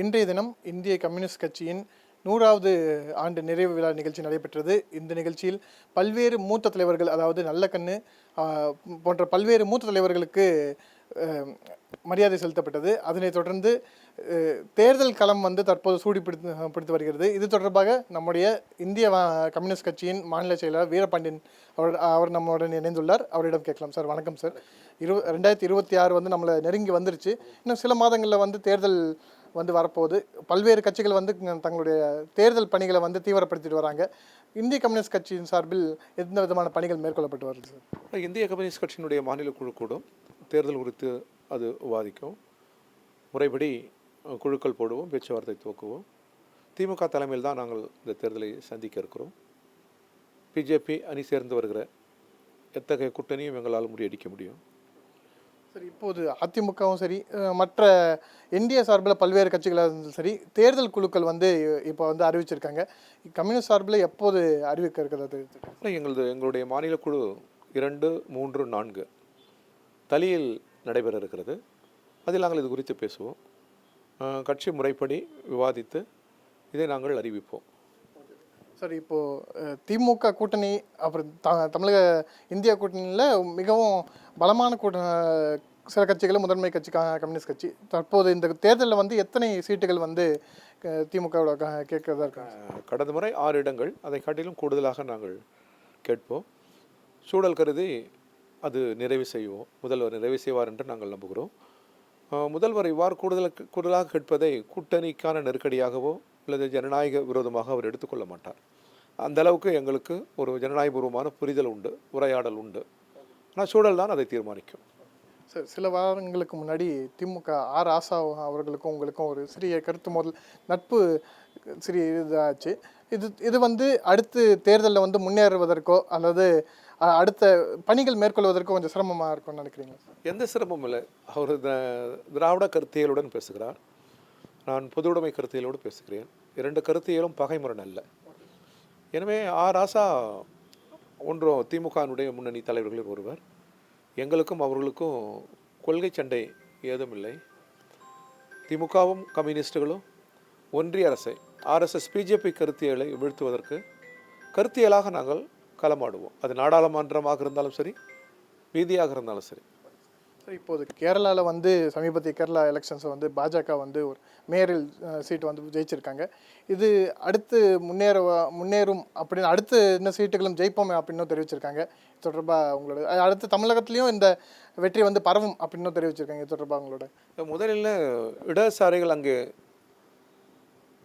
இன்றைய தினம் இந்திய கம்யூனிஸ்ட் கட்சியின் நூறாவது ஆண்டு நிறைவு விழா நிகழ்ச்சி நடைபெற்றது. இந்த நிகழ்ச்சியில் பல்வேறு மூத்த தலைவர்கள் அதாவது நல்லக்கண்ணு போன்ற பல்வேறு மூத்த தலைவர்களுக்கு மரியாதை செலுத்தப்பட்டது. அதனைத் தொடர்ந்து தேர்தல் களம் வந்து தற்போது சூடி பிடித்து பிடித்து வருகிறது. இது தொடர்பாக நம்முடைய இந்திய கம்யூனிஸ்ட் கட்சியின் மாநில செயலாளர் வீரபாண்டியன் அவர் அவர் நம்முடன் இணைந்துள்ளார். அவரிடம் கேட்கலாம். சார் வணக்கம் சார். இரு ரெண்டாயிரத்தி இருபத்தி ஆறு வந்து நம்மளை நெருங்கி வந்துருச்சு. இன்னும் சில மாதங்களில் வந்து தேர்தல் வந்து வரப்போகுது. பல்வேறு கட்சிகள் வந்து தங்களுடைய தேர்தல் பணிகளை வந்து தீவிரப்படுத்திட்டு வராங்க. இந்திய கம்யூனிஸ்ட் கட்சியின் சார்பில் எந்த விதமான பணிகள் மேற்கொள்ளப்பட்டு வருது? சார் இந்திய கம்யூனிஸ்ட் கட்சியினுடைய மாநில குழு கூடும். தேர்தல் குறித்து அது விவாதிக்கும். முறைப்படி குழுக்கள் போடுவோம் பேச்சுவார்த்தை துவக்குவோம். திமுக தலைமையில் தான் நாங்கள் இந்த தேர்தலை சந்திக்க இருக்கிறோம். பிஜேபி அணி சேர்ந்து வருகிற எத்தகைய கூட்டணியும் எங்களால் முடியடிக்க முடியும். சரி இப்போது அதிமுகவும் சரி மற்ற என்டிஏ சார்பில் பல்வேறு கட்சிகளாக இருந்தாலும் சரி தேர்தல் குழுக்கள் வந்து இப்போ வந்து அறிவிச்சிருக்காங்க. கம்யூனிஸ்ட் சார்பில் எப்போது அறிவிக்க இருக்கிறது ஆனால் எங்களது எங்களுடைய மாநில குழு இரண்டு மூன்று நான்கு தலியில் நடைபெற இருக்கிறது. அதில் நாங்கள் இது குறித்து பேசுவோம். கட்சி முறைப்படி விவாதித்து இதை நாங்கள் அறிவிப்போம். சார் இப்போது திமுக கூட்டணி அப்புறம் த தமிழக இந்தியா கூட்டணியில் மிகவும் பலமான கூட்ட சில கட்சிகளும் முதன்மை கட்சி கம்யூனிஸ்ட் கட்சி. தற்போது இந்த தேர்தலில் வந்து எத்தனை சீட்டுகள் வந்து திமுகவோட க- கேட்கறதா இருக்காங்க கடந்த முறை ஆறு இடங்கள் அதை காட்டிலும் கூடுதலாக நாங்கள் கேட்போம். சூழல் கருதி அது நிறைவு செய்வோம். முதல்வர் நிறைவு செய்வார் என்று நாங்கள் நம்புகிறோம். முதல்வர் இவ்வாறு கூடுதல் கூடுதலாக கேட்பதை கூட்டணிக்கான நெருக்கடியாகவோ அல்லது ஜனநாயக விரோதமாக அவர் எடுத்துக்கொள்ள மாட்டார். அந்த அளவுக்கு எங்களுக்கு ஒரு ஜனநாயகபூர்வமான புரிதல் உண்டு உரையாடல் உண்டு. ஆனால் சூழல் தான் அதை தீர்மானிக்கும். சரி சில வாரங்களுக்கு முன்னாடி திமுக ஆர். ஆசா அவர்களுக்கும் உங்களுக்கும் ஒரு சிறிய கருத்து மோதல் நட்பு சிறிய இதாச்சு. இது இது வந்து அடுத்து தேர்தலில் வந்து முன்னேறுவதற்கோ அல்லது அடுத்த பணிகள் மேற்கொள்வதற்கோ கொஞ்சம் சிரமமாக இருக்கும்னு நினைக்கிறீங்களா எந்த சிரமமும் இல்லை. அவர் திராவிட கருத்தியலுடன் பேசுகிறார். நான் பொதுவுடைமை கருத்தியலோடு பேசுகிறேன். இரண்டு கருத்தியலும் பகைமுரண் அல்ல எனவே ஆ ராசா ஒன்றும் திமுகனுடைய முன்னணி தலைவர்களில் ஒருவர். எங்களுக்கும் அவர்களுக்கும் கொள்கை சண்டை ஏதும் இல்லை திமுகவும் கம்யூனிஸ்டுகளும் ஒன்றிய அரசை ஆர்எஸ்எஸ் பிஜேபி கருத்தியலை வீழ்த்துவதற்கு கருத்தியலாக நாங்கள் களமாடுவோம். அது நாடாளுமன்றமாக இருந்தாலும் சரி வீதியாக இருந்தாலும் சரி. இப்போது கேரளாவில் வந்து சமீபத்திய கேரளா எலெக்ஷன்ஸை வந்து பாஜக வந்து ஒரு மேயரில் சீட்டு வந்து ஜெயிச்சிருக்காங்க. இது அடுத்து முன்னேற முன்னேறும் அப்படின்னு அடுத்து இன்னும் சீட்டுகளும் ஜெயிப்போம் அப்படின்னு தெரிவிச்சிருக்காங்க. இது தொடர்பாக உங்களோட அடுத்து தமிழகத்துலேயும் இந்த வெற்றி வந்து பரவும் அப்படின்னு தெரிவிச்சிருக்காங்க. இது தொடர்பாக உங்களோட? முதலில் இடதுசாரிகள் அங்கு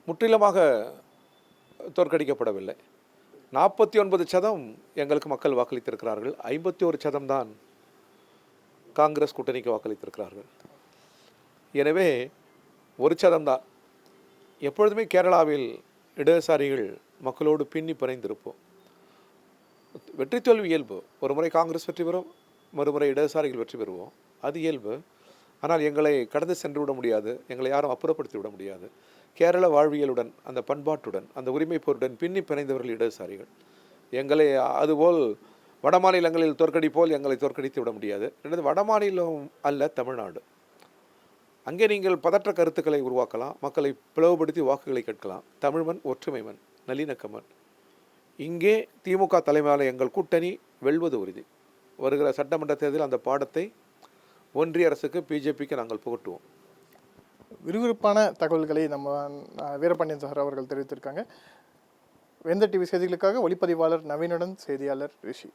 முற்றிலுமாக தோற்கடிக்கப்படவில்லை. நாற்பத்தி ஒன்பது சதம் எங்களுக்கு மக்கள் வாக்களித்திருக்கிறார்கள். ஐம்பத்தி ஒரு சதம் தான் காங்கிரஸ் கூட்டணிக்கு வாக்களித்திருக்கிறார்கள். எனவே ஒரு சதம் தான் எப்பொழுதுமே கேரளாவில் இடதுசாரிகள் மக்களோடு பின்னி பிணைந்திருப்போம். வெற்றி தோல்வி இயல்பு ஒரு முறை காங்கிரஸ் வெற்றி பெறும் மறுமுறை இடதுசாரிகள் வெற்றி பெறுவோம். அது இயல்பு. ஆனால் எங்களை கடந்து சென்று விட முடியாது எங்களை யாரும் அப்புறப்படுத்தி விட முடியாது. கேரள வாழ்வியலுடன் அந்த பண்பாட்டுடன் அந்த உரிமை போருடன் பின்னி பிணைந்தவர்கள் இடதுசாரிகள். எங்களை அதுபோல் வட மாநிலங்களில் தோற்கடி போல் எங்களை தோற்கடித்து விட முடியாது. எனது வட மாநிலம் அல்ல தமிழ்நாடு. அங்கே நீங்கள் பதற்ற கருத்துக்களை உருவாக்கலாம் மக்களை பிளவுபடுத்தி வாக்குகளை கேட்கலாம். தமிழ்மன் ஒற்றுமைமன் நல்லிணக்கமன். இங்கே திமுக தலைமையிலான எங்கள் கூட்டணி வெல்வது உறுதி. வருகிற சட்டமன்ற தேர்தலில் அந்த பாடத்தை ஒன்றிய அரசுக்கு பிஜேபிக்கு நாங்கள் புகட்டுவோம். விறுவிறுப்பான தகவல்களை நம்ம வீரபாண்டியன் சார் அவர்கள் தெரிவித்திருக்காங்க. வெந்த டிவி செய்திகளுக்காக ஒளிப்பதிவாளர் நவீனுடன் செய்தியாளர் ரிஷி.